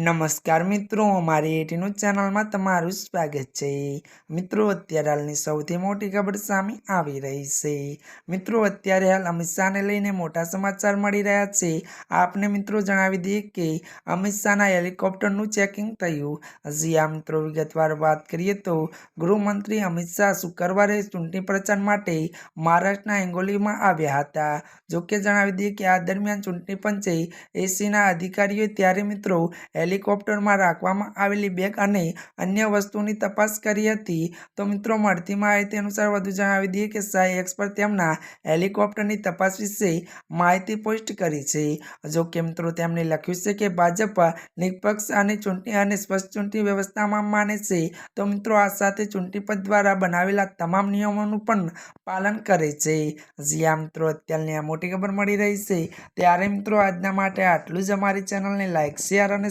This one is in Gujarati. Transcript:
નમસ્કાર મિત્રો, અમારી એટીનું ચેનલમાં તમારું સ્વાગત છે. મિત્રો, અત્યારે હાલની સૌથી મોટી ખબર સામે આવી રહી છે. મિત્રો, અત્યારે હાલ અમિત શાહને લઈને મોટા સમાચાર મળી રહ્યા છે. આપને મિત્રો જણાવી દઈએ કે અમિત શાહના હેલિકોપ્ટરનું ચેકિંગ થયું. હજી આ મિત્રો વિગતવાર વાત કરીએ તો ગૃહમંત્રી અમિત શાહ શુક્રવારે ચૂંટણી પ્રચાર માટે મહારાષ્ટ્રના એંગોલીમાં આવ્યા હતા. જોકે જણાવી દઈએ કે આ દરમિયાન ચૂંટણી પંચે એસીના અધિકારીઓ ત્યારે મિત્રો હેલિકોપ્ટરમાં રાખવામાં આવેલી બેગ અને અન્ય વસ્તુની તપાસ કરી હતી. તો મિત્રો, મળતી માહિતી અનુસાર વધુ જણાવી દઈએ કે શાહી એક્સ તેમના હેલિકોપ્ટરની તપાસ વિશે માહિતી પોસ્ટ કરી છે. જો કે મિત્રો, તેમણે લખ્યું છે કે ભાજપ નિષ્પક્ષ અને ચૂંટણી અને સ્વચ્છ ચૂંટણી વ્યવસ્થામાં માને છે. તો મિત્રો, આ સાથે ચૂંટણી પદ દ્વારા બનાવેલા તમામ નિયમોનું પણ પાલન કરે છે. જ્યાં મિત્રો, અત્યારની આ મોટી ખબર મળી રહી છે. ત્યારે મિત્રો, આજના માટે આટલું જ. અમારી ચેનલને લાઇક શેર અને